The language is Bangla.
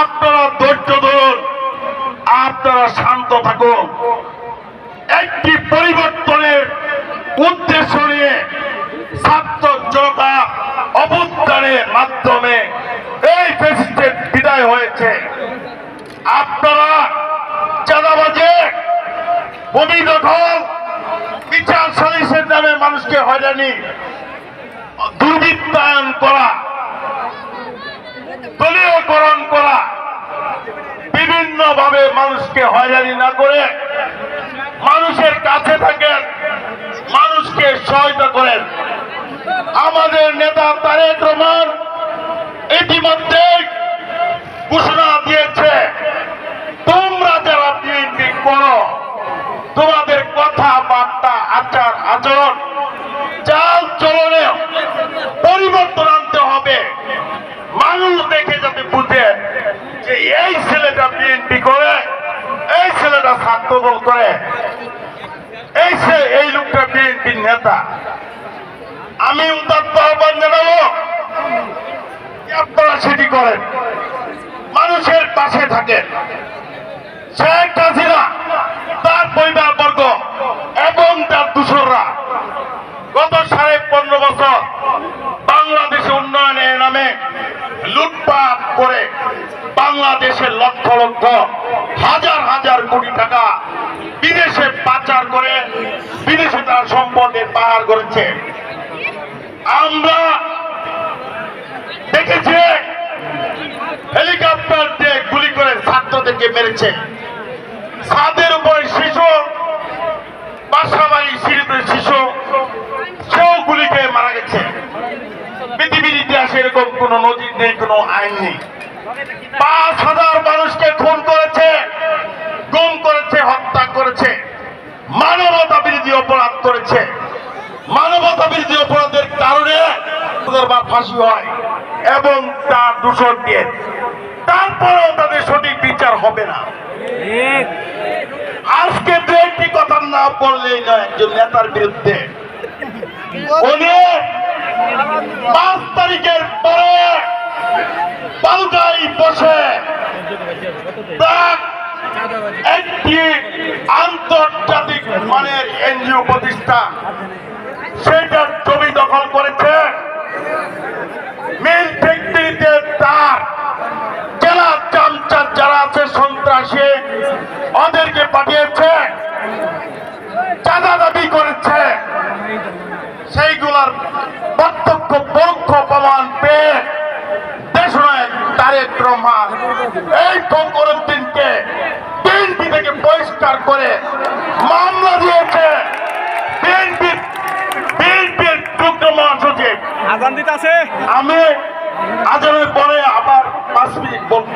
আপনারা ধৈর্য ধরুন, আপনারা শান্ত থাকুন। একটি পরিবর্তনের উদ্দেশ্য নিয়ে ছাত্র জনতা অবদানের মাধ্যমে এই প্রেসিডেন্ট বিদায় হয়েছে। আপনারা চাঁদাবাজে, ভূমি দখল, বিচার সালিসের নামে মানুষকে হয়রানি দুর্বৃত্তায়ন করা দলীয়করণ করা বিভিন্ন ভাবে মানুষকে হয়রানি না করে মানুষের কাছে থাকেন, মানুষকে সহায়তা করেন। আমাদের নেতা তারেক রহমান ইতিমধ্যে ঘোষণা দিয়েছে, তোমরা যারা বিএনপি করো, তোমাদের কথাবার্তা আচার, আচরণ, চাল চলনে পরিবর্তন আনতে হবে। মানুষ দেখে যাতে বুঝে যে এই ছেলেটা বিএনপি করে, এই ছেলেটা ছাত্র দল করে। এই সে, এই লোকটা বিএনপির নেতা। আমি উদাত্ত আহ্বান জানাব আপনারা সেটি করেন। মানুষের পাশে থাকেন। শেখ হাসিনা, তার পরিবার বর্গ এবং তার দূষররা গত সাড়ে পনেরো বছর বাংলাদেশ উন্নয়নের নামে লুটপাট করে বাংলাদেশের লক্ষ লক্ষ, হাজার হাজার কোটি টাকা বিদেশে পাচার করে বিদেশে তার সম্পদের পাহাড় করেছে। আমরা দেখেছি, হেলিকপ্টার দিয়ে গুলি করে ছাত্রদেরকে মেরেছে। ছাদের উপরে শিশু বাসাবাড়ি সিঁড়িতে শিশু, সেও গুলি খেয়ে মারা গেছে। পৃথিবীর ইতিহাসে এরকম কোন নজির নেই, কোনো আইন নেই। পাঁচ হাজার মানুষকে খুন করেছে গুম করেছে হত্যা করেছে মানবতা বিরোধী অপরাধ করেছে। মানবতা বিরোধী অপরাধের কারণে বা ফাঁসি হয় এবং তার দূষণ দিয়ে তারপরেও তাদের সঠিক বিচার হবে না। আজকে দু একটি কথা না বললেই নয় একজন নেতার বিরুদ্ধে। উনি পাঁচ তারিখের পরে পাল্টাই বসে তার একটি আন্তর্জাতিক মানের এনজিও প্রতিষ্ঠান সেটার জমি দখল করেছে মিল ফ্যাক্টরিতে তার জেলা চামচার যারা আছে সন্ত্রাসী, ওদেরকে পাঠিয়েছে। চাঁদা দাবি করেছে। সেইগুলার প্রত্যক্ষ পরোক্ষ প্রমাণ পেয়ে দেশনায়ক তারেক রহমান। এই ফকরুদ্দিনকে থেকে বহিষ্কার করে মামলা দিয়েছে বিএনপি বিএনপির যুগ্ম মহাসচিব আজান দিতে আছে আমি আজমের পরে আবার পাঁচ মিনিট বলব